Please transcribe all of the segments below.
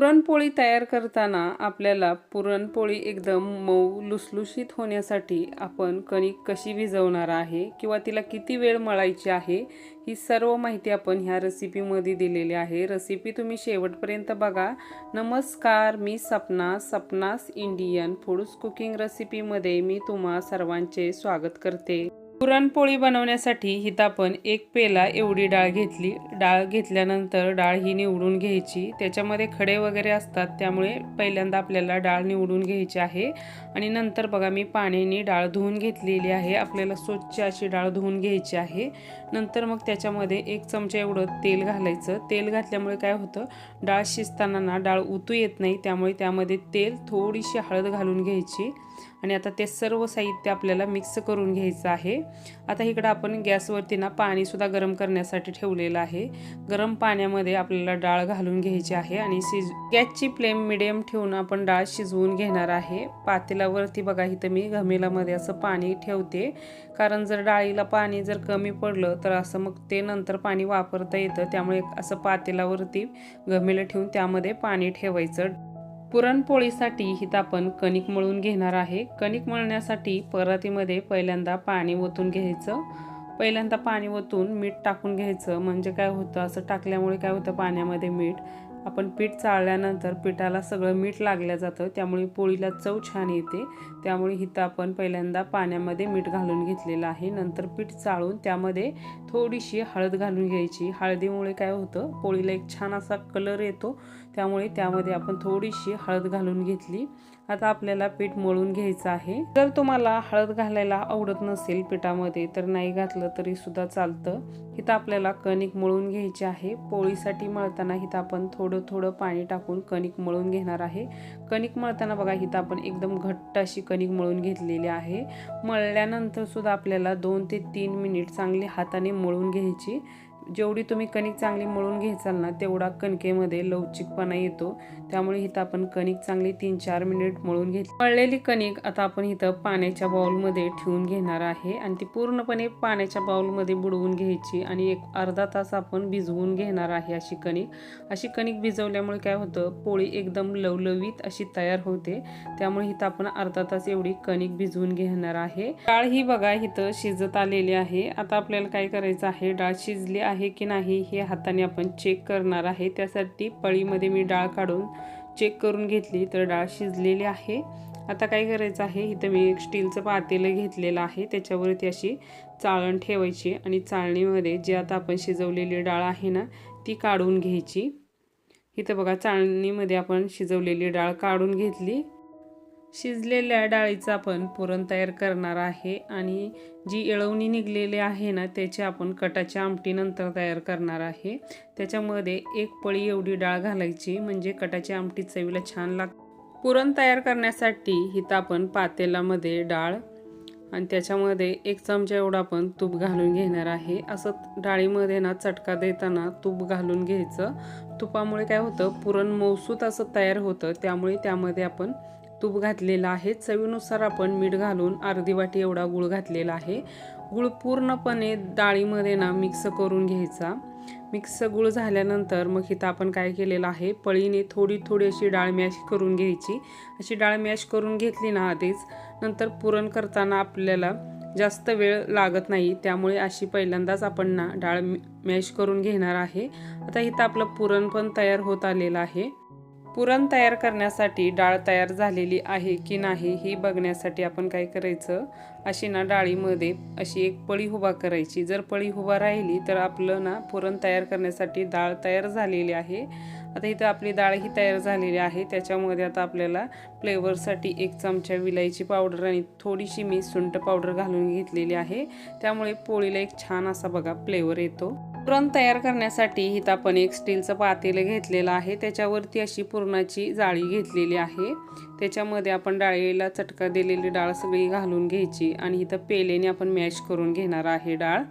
पुरणपोळी तयार करताना आपल्याला पुरणपोळी एकदम मऊ लुसलुशीत होण्यासाठी आपण कणिक कशी भिजवणार आहे किंवा तिला किती वेळ मळायची आहे ही सर्व माहिती आपण ह्या रेसिपीमध्ये दिलेली आहे. रेसिपी तुम्ही शेवटपर्यंत बघा. नमस्कार मी Sapna Sapna's Indian foods cooking रेसिपीमध्ये मी तुम्हा सर्वांचे स्वागत करते. पुरणपोळी बनवण्यासाठी हिथं आपण एक पेला एवढी डाळ घेतली. डाळ घेतल्यानंतर डाळ ही निवडून घ्यायची. त्याच्यामध्ये खडे वगैरे असतात त्यामुळे पहिल्यांदा आपल्याला डाळ निवडून घ्यायची आहे. आणि नंतर बघा मी पाण्याने डाळ धुवून घेतलेली आहे. आपल्याला स्वच्छ अशी डाळ धुवून घ्यायची आहे. नंतर मग त्याच्यामध्ये एक चमचा एवढं तेल घालायचं. तेल घातल्यामुळे काय होतं डाळ शिजताना ना डाळ उतू येत नाही. त्यामुळे त्यामध्ये तेल थोडीशी हळद घालून घ्यायची. आणि आता ते सर्व साहित्य आपल्याला मिक्स करून घ्यायचं आहे. आता इकडं आपण गॅसवरती ना पाणीसुद्धा गरम करण्यासाठी ठेवलेलं आहे. गरम पाण्यामध्ये आपल्याला डाळ घालून घ्यायची आहे आणि शिज गॅसची फ्लेम मिडियम ठेवून आपण डाळ शिजवून घेणार आहे. पातेलावरती बघा इथं मी घमेलामध्ये असं पाणी ठेवते. कारण जर डाळीला पाणी जर कमी पडलं तर असं मग ते नंतर पाणी वापरता येतं. त्यामुळे असं पातेलावरती घमेलं ठेवून त्यामध्ये पाणी ठेवायचं. पुरणपोळीसाठी हिथं आपण कणिक मळून घेणार आहे. कणिक मळण्यासाठी परातीमध्ये पहिल्यांदा पाणी ओतून घ्यायचं. पहिल्यांदा पाणी ओतून मीठ टाकून घ्यायचं. म्हणजे काय होतं? असं टाकल्यामुळे काय होतं? पाण्यामध्ये मीठ. आपण पीठ चाळल्यानंतर पिठाला सगळं मीठ लागलं जातं. त्यामुळे पोळीला चव छान येते. त्यामुळे हिथं आपण पहिल्यांदा पाण्यामध्ये मीठ घालून घेतलेलं आहे. नंतर पीठ चाळून त्यामध्ये थोडीशी हळद घालून घ्यायची. हळदीमुळे काय होतं? पोळीला एक छान असा कलर येतो. त्यामुळे त्यामध्ये आपण थोडीशी हळद घालून घेतली. आता आपल्याला पीठ मळून घ्यायचं आहे. जर तुम्हाला हळद घालायला आवडत नसेल पिठामध्ये तर नाही घातलं तरी सुद्धा चालतं. इथं आपल्याला कणिक मळून घ्यायची आहे. पोळीसाठी मळताना इथं आपण थोडं थोडं पाणी टाकून कणिक मळून घेणार आहे. कणिक मळताना बघा इथं आपण एकदम घट्ट अशी कणिक मळून घेतलेली आहे. मळल्यानंतर सुद्धा आपल्याला दोन ते तीन मिनिट चांगली हाताने मळून घ्यायची. जेवढी तुम्ही कणिक चांगली मळून घ्यायचाल ना तेवढा कणकेमध्ये लवचिकपणा येतो. त्यामुळे इथं आपण कणिक चांगली तीन चार मिनिट मळून घेतली. मळलेली कणिक आता आपण इथं पाण्याच्या बाउलमध्ये ठेवून घेणार आहे. आणि ती पूर्णपणे पाण्याच्या बाउलमध्ये बुडवून घ्यायची आणि एक अर्धा तास आपण भिजवून घेणार आहे अशी कणिक. अशी कणिक भिजवल्यामुळे काय होतं पोळी एकदम लवलवीत अशी तयार होते. त्यामुळे इथं आपण अर्धा तास एवढी कणिक भिजवून घेणार आहे. डाळ ही बघा इथं शिजत आलेली आहे. आता आपल्याला काय करायचं आहे डाळ शिजली आहे. की नाही हे हाताने आपण चेक करणार आहे. त्यासाठी पळीमध्ये मी डाळ काढून चेक करून घेतली तर डाळ शिजलेली आहे. आता काय करायचं आहे? इथं मी एक स्टीलचं पातेलं घेतलेलं आहे. त्याच्यावरती अशी चाळण ठेवायची आणि चाळणीमध्ये जी आता आपण शिजवलेली डाळ आहे ना ती काढून घ्यायची. इथं बघा चाळणीमध्ये आपण शिजवलेली डाळ काढून घेतली. शिजलेल्या डाळीचं आपण पुरण तयार करणार आहे आणि जी येळवणी निघलेली आहे ना त्याची आपण कटाच्या आमटीनंतर तयार करणार आहे. त्याच्यामध्ये एक पळी एवढी डाळ घालायची म्हणजे कटाची आमटी चवीला छान लाग पुरण तयार करण्यासाठी हिथं आपण पातेलामध्ये डाळ आणि त्याच्यामध्ये एक चमचा एवढा आपण तूप घालून घेणार आहे. असं डाळीमध्ये ना चटका देताना तूप घालून घ्यायचं. तुपामुळे काय होतं पुरण मौसूत असं तयार होतं त्यामुळे त्यामध्ये आपण तूप घातलेलं आहे. चवीनुसार आपण मीठ घालून अर्धी वाटी एवढा गुळ घातलेला आहे. गुळ पूर्णपणे डाळीमध्ये ना मिक्स करून घ्यायचा. मिक्स गुळ झाल्यानंतर मग इथं आपण काय केलेलं आहे? पळीने थोडी थोडी अशी डाळ मॅश करून घ्यायची. अशी डाळ मॅश करून घेतली ना आधीच नंतर पुरण करताना आपल्याला जास्त वेळ लागत नाही. त्यामुळे अशी पहिल्यांदाच आपण ना डाळ मॅश करून घेणार आहे. आता इथं आपलं पुरण पण तयार होत आलेलं आहे. पुरण तयार करण्यासाठी डाळ तयार झालेली आहे की नाही ही बघण्यासाठी आपण काय करायचं? अशी ना डाळीमध्ये अशी एक पळी उभा करायची. जर पळी उभा राहिली तर आपलं ना पुरण तयार करण्यासाठी डाळ तयार झालेली आहे. आता इथं आपली डाळ ही तयार झालेली आहे. त्याच्यामध्ये आता आपल्याला फ्लेवरसाठी एक चमचा विलायची पावडर आणि थोडीशी मी सुंट पावडर घालून घेतलेली आहे. त्यामुळे पोळीला एक छान असा बघा फ्लेवर येतो. पुरण तयार करण्यासाठी इथं आपण एक स्टीलचं पातेलं घेतलेलं आहे. त्याच्यावरती अशी पुरणाची जाळी घेतलेली आहे. त्याच्यामध्ये आपण डाळीला चटका दिलेली डाळ सगळी घालून घ्यायची आणि इथं पेलेने आपण मॅश करून घेणार आहे डाळ.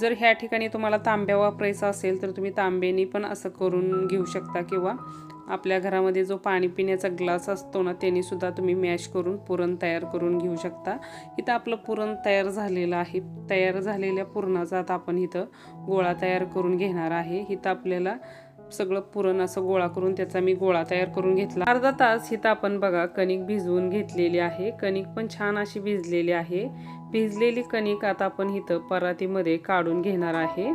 जर ह्या ठिकाणी तुम्हाला तांब्या वापरायचा असेल तर तुम्ही तांब्याने पण असं करून घेऊ शकता किंवा आपल्या घरामध्ये जो पाणी पिण्याचा ग्लास असतो ना त्यानेसुद्धा तुम्ही मॅश करून पुरण तयार करून घेऊ शकता. इथं आपलं पुरण तयार झालेलं आहे. तयार झालेल्या पुरणाचा आता आपण इथं गोळा तयार करून घेणार आहे. इथं आपल्याला सगळं पुरण असं गोळा करून त्याचा मी गोळा तयार करून घेतला. अर्धा तास इथं आपण बघा कणिक भिजवून घेतलेली आहे. कणिक पण छान अशी भिजलेली आहे. भिजलेली कणिक आता आपण इथं परातीमध्ये काढून घेणार आहे.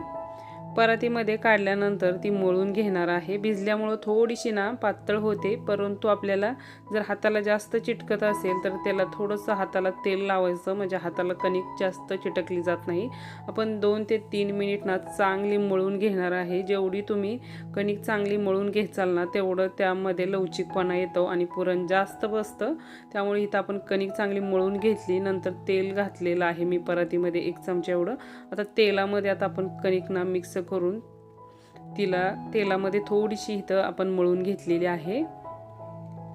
परातीमध्ये काढल्यानंतर ती मळून घेणार आहे. भिजल्यामुळं थोडीशी ना पातळ होते परंतु आपल्याला जर हाताला जास्त चिटकत असेल तर त्याला थोडंसं हाताला तेल लावायचं म्हणजे हाताला कणिक जास्त चिटकली जात नाही. आपण दोन ते तीन मिनिट ना चांगली मळून घेणार आहे. जेवढी तुम्ही कणिक चांगली मळून घेचाल ना तेवढं त्यामध्ये लवचिकपणा येतो आणि पुरण जास्त बसतं. त्यामुळे इथं आपण कणिक चांगली मळून घेतली नंतर तेल घातलेलं आहे मी परातीमध्ये एक चमचा एवढं. आता तेलामध्ये आता आपण कणिक ना मिक्स करून तिला तेलामध्ये थोडीशी इथं आपण मळून घेतलेली आहे.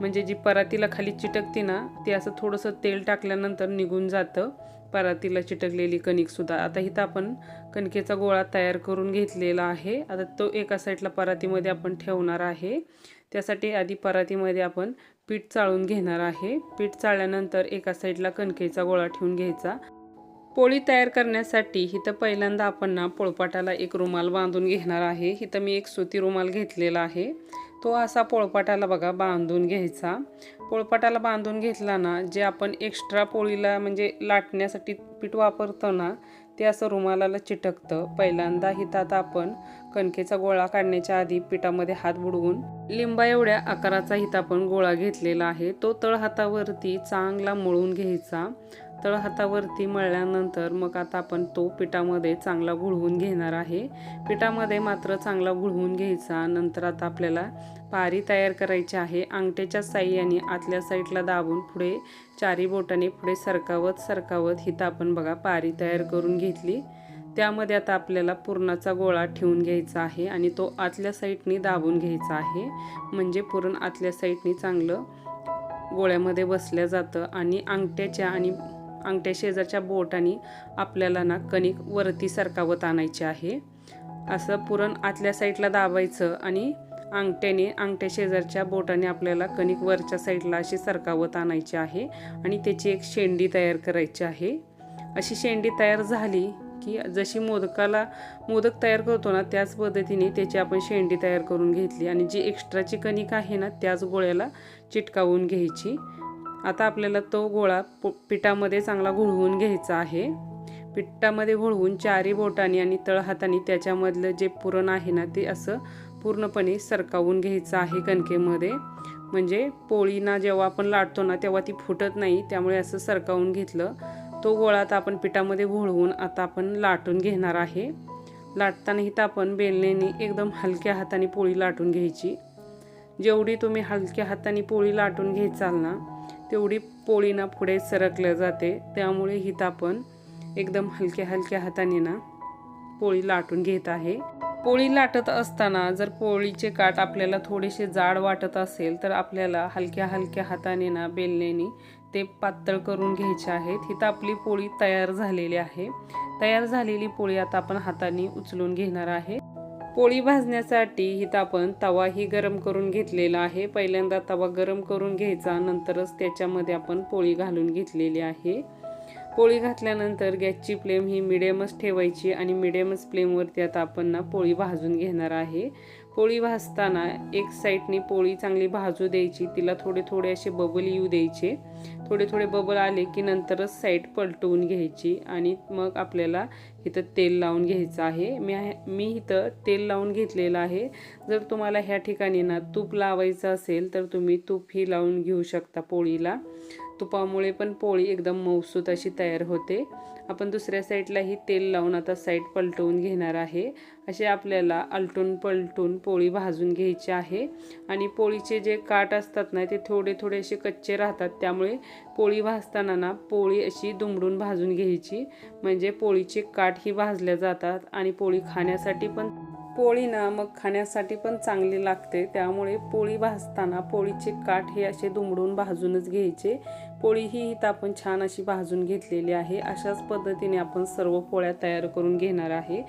म्हणजे जी परातीला खाली चिटकते ना ते असं थोडंसं तेल टाकल्यानंतर निघून जातं. परातीला चिटकलेली कणिकसुद्धा आता इथं आपण कणकेचा गोळा तयार करून घेतलेला आहे. आता तो एका साईडला परातीमध्ये आपण ठेवणार आहे. त्यासाठी आधी परातीमध्ये आपण पीठ चाळून घेणार आहे. पीठ चाळल्यानंतर एका साईडला कणकेचा गोळा ठेवून घ्यायचा. पोळी तयार करण्यासाठी इथं पहिल्यांदा आपण ना पोळपाटाला एक रुमाल बांधून घेणार आहे. इथं मी एक सुती रुमाल घेतलेला आहे. तो असा पोळपाटाला बघा बांधून घ्यायचा. पोळपाटाला बांधून घेतला ना जे आपण एक्स्ट्रा पोळीला म्हणजे लाटण्यासाठी पीठ वापरतो ना ते असं रुमालाला चिटकतं. पहिल्यांदा हिथं आता आपण कणकेचा गोळा काढण्याच्या आधी पिठामध्ये हात बुडवून लिंबा एवढ्या आकाराचा हिथं आपण गोळा घेतलेला आहे. तो तळ हातावरती चांगला मळून घ्यायचा. तळ हातावरती मळल्यानंतर मग आता आपण तो पिठामध्ये चांगला गुळवून घेणार आहे. पिठामध्ये मात्र चांगला गुळवून घ्यायचा नंतर आता आपल्याला पारी तयार करायची आहे. अंगठ्याच्या साह्याने आतल्या साईडला दाबून पुढे चारी बोटाने पुढे सरकावत सरकावत हिथं आपण बघा पारी तयार करून घेतली. त्यामध्ये आता आपल्याला पुरणाचा गोळा ठेवून घ्यायचा आहे आणि तो आतल्या साईडनी दाबून घ्यायचा आहे. म्हणजे पुरण आतल्या साईडनी चांगलं गोळ्यामध्ये बसल्या जातं आणि अंगठ्याच्या आणि अंगठ्या शेजारच्या बोटाने आपल्याला ना कणिक वरती सरकावत आणायचे आहे. असं पुरण आतल्या साईडला दाबायचं आणि अंगठ्याने अंगठ्या शेजारच्या बोटाने आपल्याला कणिक वरच्या साईडला अशी सरकावत आणायची आहे आणि त्याची एक शेंडी तयार करायची आहे. अशी शेंडी तयार झाली की जशी मोदकाला मोदक तयार करतो ना त्याच पद्धतीने त्याची आपण शेंडी तयार करून घेतली आणि जी एक्स्ट्राची कणिक आहे ना त्याच गोळ्याला चिटकावून घ्यायची. आता आपल्याला तो गोळा पिठामध्ये चांगला घोळवून घ्यायचा आहे. पिठामध्ये घोळवून चारी बोटाने आणि तळहाताने त्याच्यामधलं जे पुरण आहे ना ते असं पूर्णपणे सरकावून घ्यायचं आहे कणकेमध्ये. म्हणजे पोळीना जेव्हा आपण लाटतो ना तेव्हा ती फुटत नाही त्यामुळे असं सरकावून घेतलं. तो गोळा आता आपण पिठामध्ये घोळवून आता आपण लाटून घेणार आहे. लाटताना इथं आपण बेलण्याने एकदम हलक्या हाताने पोळी लाटून घ्यायची. जेवढी तुम्ही हलक्या हाताने पोळी लाटून घ्यायचाल ना तेवढी पोळी ना पुढे सरकल्या जाते. त्यामुळे हित आपण एकदम हलक्या हलक्या हाताने ना पोळी लाटून घेत आहे. पोळी लाटत असताना जर पोळीचे काठ आपल्याला थोडेसे जाड वाटत असेल तर आपल्याला हलक्या हलक्या हाताने ना बेलण्याने ते पातळ करून घ्यायचे आहेत. हिथं आपली पोळी तयार झालेली आहे. तयार झालेली पोळी आता आपण हाताने उचलून घेणार आहे. पोळी भाजण्यासाठी इथं आपण तवाही गरम करून घेतलेला आहे. पहिल्यांदा तवा गरम करून घ्यायचा नंतरच त्याच्यामध्ये आपण पोळी घालून घेतलेली आहे. पोळी घातल्यानंतर गॅसची फ्लेम ही मिडियमच ठेवायची आणि मिडियमच फ्लेमवरती आता आपण ना पोळी भाजून घेणार आहे. पोळी भाजताना एक साईडने पोळी चांगली भाजू द्यायची. तिला थोडे थोडे असे बबल येऊ द्यायचे. थोडे थोडे बबल आले की नंतरच साईड पलटवून घ्यायची आणि मग आपल्याला इथं तेल लावून घ्यायचं आहे. मी मी इथं तेल लावून घेतलेलं आहे. जर तुम्हाला ह्या ठिकाणी ना तूप लावायचं असेल तर तुम्ही तूपही लावून घेऊ शकता पोळीला. तुपामुळे पण पोळी एकदम मौसूत अशी तयार होते. आपण दुसऱ्या साईडलाही तेल लावून आता साईड पलटवून घेणार आहे. असे आपल्याला आलटून पलटून पोळी भाजून घ्यायची आहे. आणि पोळीचे जे काठ असतात ना ते थोडे थोडे असे कच्चे राहतात. त्यामुळे पोळी भाजताना ना पोळी अशी दुमडून भाजून घ्यायची. म्हणजे पोळीचे काठही भाजल्या जातात आणि पोळी खाण्यासाठी पण पोळी ना मग खाण्यासाठी पण चांगली लागते. त्यामुळे पोळी भाजताना पोळीचे काठ हे असे दुमडून भाजूनच घ्यायचे. पोळी ही इथं आपण छान अशी भाजून घेतलेली आहे. अशाच पद्धतीने आपण सर्व पोळ्या तयार करून घेणार आहे.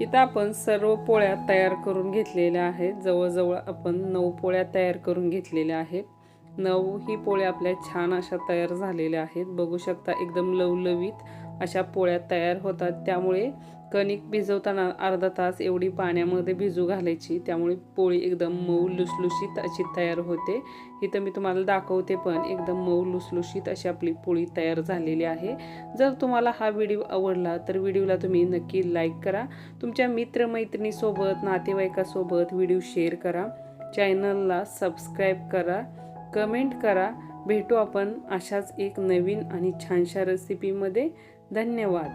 इथं आपण सर्व पोळ्या तयार करून घेतलेल्या आहेत. जवळजवळ आपण नऊ पोळ्या तयार करून घेतलेल्या आहेत. नऊ ही पोळ्या आपल्या छान अशा तयार झालेल्या आहेत. बघू शकता एकदम लवलवीत. अशा पोळ्या तयार होतात. त्यामुळे कणिक भिजवताना अर्धा तास एवढी पाण्यामध्ये भिजू घालायची. त्यामुळे पोळी एकदम मऊ लुसलुशीत अशी तयार होते. इथं मी तुम्हाला दाखवते पण एकदम मऊ लुसलुशीत अशी आपली पोळी तयार झालेली आहे. जर तुम्हाला हा व्हिडिओ आवडला तर व्हिडिओला तुम्ही नक्की लाईक करा. तुमच्या मित्रमैत्रिणीसोबत नातेवाईकासोबत व्हिडिओ शेअर करा. चॅनलला सबस्क्राईब करा कमेंट करा. भेटू आपण अशाच एक नवीन आणि छानशा रेसिपीमध्ये धन्यवाद.